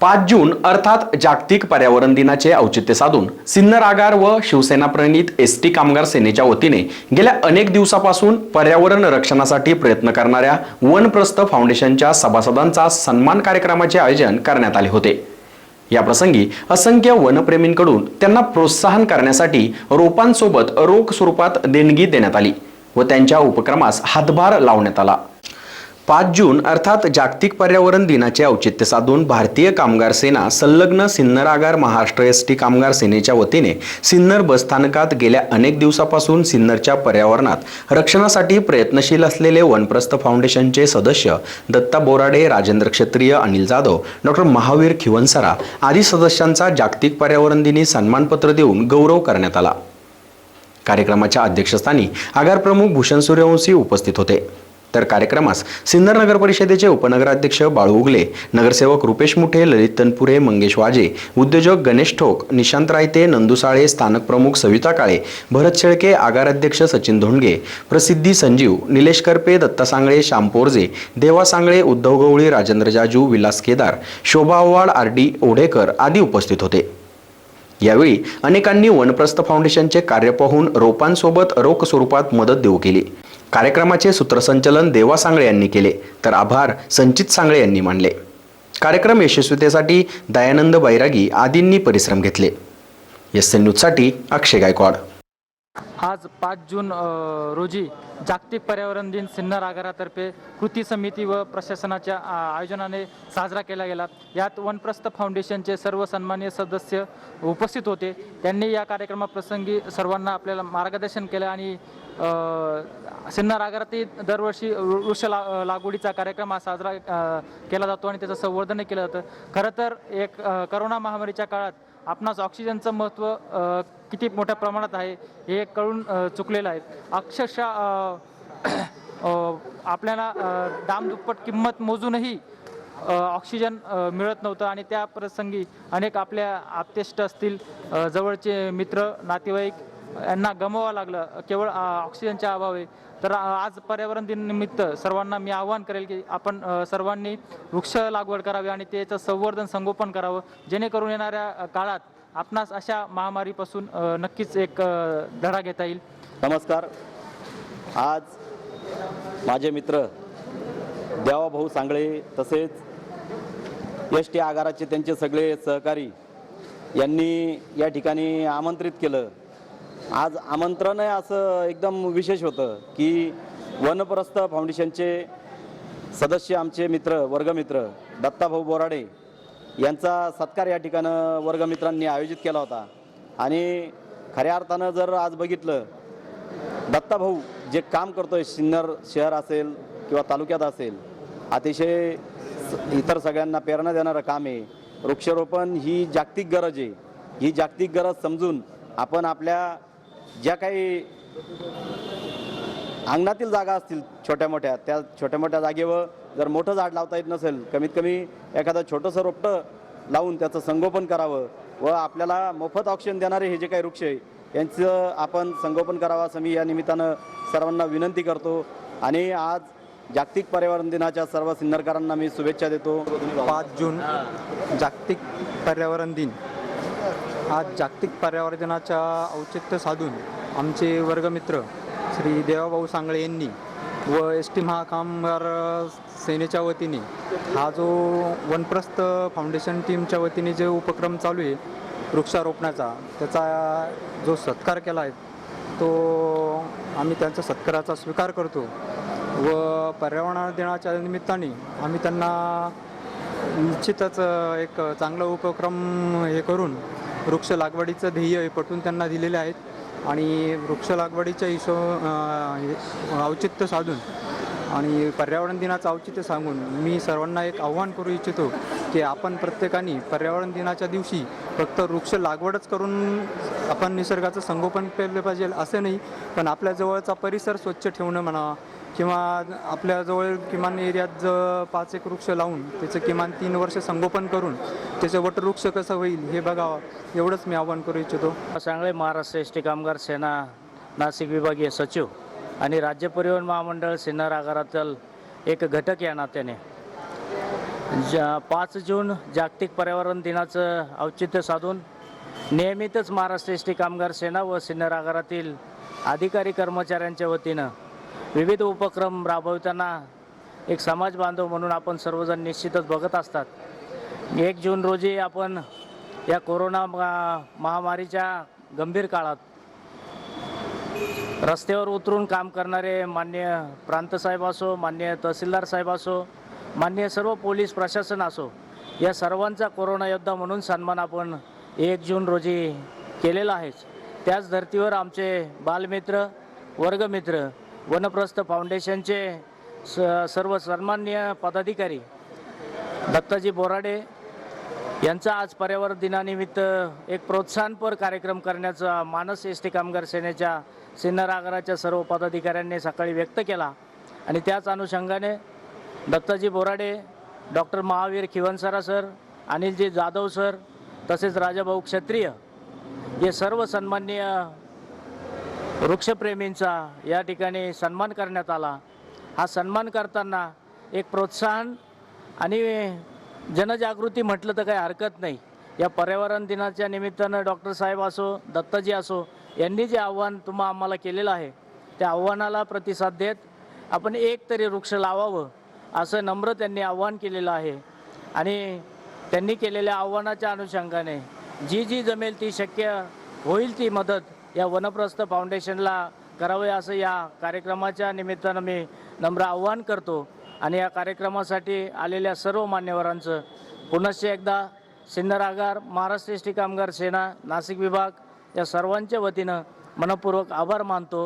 पाच जून अर्थात जागतिक पर्यावरण दिनाचे औचित्य साधून सिन्नर आगार व शिवसेना प्रणित एस टी कामगार सेनेच्या वतीने गेल्या अनेक दिवसापासून पर्यावरण रक्षणासाठी प्रयत्न करणाऱ्या वनप्रस्थ फाउंडेशनच्या सभासदांचा सन्मान कार्यक्रमाचे आयोजन करण्यात आले होते. या प्रसंगी असंख्य वनप्रेमींकडून त्यांना प्रोत्साहन करण्यासाठी रोपांसोबत रोख स्वरूपात देणगी देण्यात आली व त्यांच्या उपक्रमास हातभार लावण्यात आला. पाच जून अर्थात जागतिक पर्यावरण दिनाचे औचित्य साधून भारतीय कामगार सेना संलग्न सिन्नर आगार महाराष्ट्र एस टी कामगार सेनेच्या वतीने सिन्नर बसस्थानकात गेल्या अनेक दिवसापासून सिन्नरच्या पर्यावरणात रक्षणासाठी प्रयत्नशील असलेले वनप्रस्थ फाउंडेशनचे सदस्य दत्ता बोराडे राजेंद्र क्षत्रिय अनिल जाधव डॉक्टर महावीर खिवनसरा आदी सदस्यांचा जागतिक पर्यावरण दिनी सन्मानपत्र देऊन गौरव करण्यात आला. कार्यक्रमाच्या अध्यक्षस्थानी आगार प्रमुख भूषण सूर्यवंशी उपस्थित होते. तर कार्यक्रमास सिन्नर नगर परिषदेचे उपनगराध्यक्ष बाळू उगले नगरसेवक रुपेश मुठे ललित तनपुरे मंगेश वाजे उद्योजक गणेश ठोक निशांत रायते नंदुसाळे स्थानक प्रमुख सविता काळे भरत शेळके आगार अध्यक्ष सचिन धोंडगे प्रसिद्धी संजीव निलेश करपे दत्ता सांगळे श्याम पोरजे देवा सांगळे उद्धव गवळी राजेंद्र जाजू विलास केदार शोभा आव्हाड आर डी ओढेकर आदी उपस्थित होते. यावेळी अनेकांनी वनप्रस्थ फाउंडेशनचे कार्य पाहून रोपांसोबत रोख स्वरूपात मदत देऊ केली. कार्यक्रमाचे सूत्रसंचलन देवा सांगळे यांनी केले. तर आभार संचित सांगळे यांनी मानले. कार्यक्रम यशस्वीतेसाठी दयानंद बैरागी आदींनी परिश्रम घेतले. एस एन न्यूजसाठी अक्षय गायकवाड. आज पाच जून रोजी जागतिक पर्यावरण दिन सिन्नर आगारातर्फे कृती समिती व प्रशासनाच्या आयोजनाने साजरा केला गेला. यात वनप्रस्थ फाउंडेशनचे सर्व सन्मान्य सदस्य उपस्थित होते. त्यांनी या कार्यक्रमाप्रसंगी सर्वांना आपल्याला मार्गदर्शन केलं आणि सिन्नर आगारातील दरवर्षी वृक्ष ला लागवडीचा कार्यक्रम हा साजरा केला जातो आणि त्याचं संवर्धन केलं जातं. खरं तर एक करोना महामारीच्या काळात आपणास ऑक्सिजनचं महत्त्व किती मोठ्या प्रमाणात आहे हे कळून चुकलेलं आहे. अक्षरशः आपल्याला दाम दुप्पट किंमत मोजूनही ऑक्सिजन मिळत नव्हतं आणि त्या प्रसंगी अनेक आपल्या आप्तेष्ट असतील जवळचे मित्र नातेवाईक यांना गमवावं लागलं. केवळ ऑक्सिजनच्या अभावे. तर आज पर्यावरण दिनानिमित्त सर्वांना मी आवाहन करेल की आपण सर्वांनी वृक्ष लागवड करावी आणि त्याचं संवर्धन संगोपन करावं. जेणेकरून येणाऱ्या काळात आपणास अशा महामारीपासून नक्कीच एक धडा घेता येईल. नमस्कार. आज माझे मित्र देवाभाऊ सांगळे तसेच एस टी आगाराचे त्यांचे सगळे सहकारी यांनी या ठिकाणी आमंत्रित केलं. आज आमंत्रण आहे असं एकदम विशेष होतं की वनप्रस्थ फाउंडेशनचे सदस्य आमचे मित्र वर्गमित्र दत्ताभाऊ बोराडे यांचा सत्कार या ठिकाणं वर्गमित्रांनी आयोजित केला होता. आणि खऱ्या अर्थानं जर आज बघितलं दत्ताभाऊ जे काम करतोय सिन्नर शहर असेल किंवा तालुक्यात असेल अतिशय इतर सगळ्यांना प्रेरणा देणारं काम आहे. वृक्षारोपण ही जागतिक गरज आहे. ही जागतिक गरज समजून आपण आपल्या ज्या काही अंगणातील जागा असतील छोट्या मोठ्या त्या छोट्या मोठ्या जागेवर जर मोठं झाड लावता येत नसेल कमीत कमी एखादं छोटंसं रोपटं लावून त्याचं संगोपन करावं व आपल्याला मोफत ऑक्सिजन देणारे हे जे काही वृक्ष आहे यांचं आपण संगोपन करावं असं मी या निमित्तानं सर्वांना विनंती करतो. आणि आज जागतिक पर्यावरण दिनाच्या सर्व सिन्नरकरांना मी शुभेच्छा देतो. पाच जून जागतिक पर्यावरण दिन. आज जागतिक पर्यावरण दिनाच्या औचित्य साधून आमचे वर्गमित्र श्री देवाभाऊ सांगळे यांनी व एस टी महाकामगार सेनेच्या वतीने हा जो वनप्रस्थ फाउंडेशन टीमच्या वतीने जे उपक्रम चालू आहे वृक्षारोपणाचा त्याचा जो सत्कार केला आहे तो आम्ही त्यांच्या सत्काराचा स्वीकार करतो व पर्यावरण दिनाच्या निमित्ताने आम्ही त्यांना निश्चितच एक चांगला उपक्रम हे करून वृक्ष लागवडीचं ध्येय हे पटवून त्यांना दिलेले आहेत. आणि वृक्ष लागवडीच्या हिशो औचित्य साधून आणि पर्यावरण दिनाचं औचित्य सांगून मी सर्वांना एक आव्हान करू इच्छितो की आपण प्रत्येकाने पर्यावरण दिनाच्या दिवशी फक्त वृक्ष लागवडच करून आपण निसर्गाचं संगोपन केलं पाहिजे असं नाही. पण आपल्या जवळचा परिसर स्वच्छ ठेवणं म्हणा किंवा आपल्याजवळ किमान एरियात ज पाच एक वृक्ष लावून त्याचं किमान तीन वर्ष संगोपन करून त्याचं वटवृक्ष कसं होईल हे बघावं एवढंच मी आव्हान करू इच्छितो. सांगळे महाराष्ट्र एस टी कामगार सेना नाशिक विभागीय सचिव आणि राज्य परिवहन महामंडळ सिन्नर आगारातील एक घटक या नात्याने. ज्या पाच जून जागतिक पर्यावरण दिनाचं औचित्य साधून नियमितच महाराष्ट्र एस टी कामगार सेना व सिन्नर आगारातील अधिकारी कर्मचाऱ्यांच्या वतीनं विविध उपक्रम राबवताना एक समाज बांधव म्हणून आपण सर्वजण निश्चितच बघत असतात. एक जून रोजी आपण या कोरोना मा- महामारीच्या गंभीर काळात रस्त्यावर उतरून काम करणारे मान्य प्रांतसाहेब असो मान्य तहसीलदार साहेब असो मान्य सर्व पोलीस प्रशासन असो या सर्वांचा कोरोना योद्धा म्हणून सन्मान आपण एक जून रोजी केलेला आहेच. त्याच धर्तीवर आमचे बालमित्र वर्गमित्र वनप्रस्थ फाउंडेशनचे स सर्व सन्मान्य पदाधिकारी दत्ताजी बोराडे यांचा आज पर्यावरण दिनानिमित्त एक प्रोत्साहनपर कार्यक्रम करण्याचा मानस एस टी कामगार सेनेच्या सिन्नर आगाराच्या सर्व पदाधिकाऱ्यांनी सकाळी व्यक्त केला. आणि त्याच अनुषंगाने Dattaji Borade doctor Mahavir Khivansara sir Anilji Jadhav sir तसेच राजाभाऊ क्षत्रिय हे सर्व सन्माननीय वृक्षप्रेमींचा या ठिकाणी सन्मान करण्यात आला. हा सन्मान करताना एक प्रोत्साहन आणि जनजागृती म्हटलं तर काही हरकत नाही. या पर्यावरण दिनाच्या निमित्तानं डॉक्टर साहेब असो दत्ताजी असो यांनी जे आव्हान तुम्हा आम्हाला केलेलं आहे त्या आव्हानाला प्रतिसाद देत आपण एक तरी वृक्ष लावावं असं नम्र त्यांनी आव्हान केलेलं आहे. आणि त्यांनी केलेल्या आव्हानाच्या अनुषंगाने जी जी जमेल ती शक्य होईल ती मदत या वनप्रस्थ फाउंडेशनला करावे असं या कार्यक्रमाच्या निमित्तानं मी नम्र आव्हान करतो. आणि या कार्यक्रमासाठी आलेल्या सर्व मान्यवरांचं पुनश्च एकदा सिन्नर आगार महाराष्ट्र एस टी कामगार सेना नाशिक विभाग या सर्वांच्या वतीनं मनपूर्वक आभार मानतो.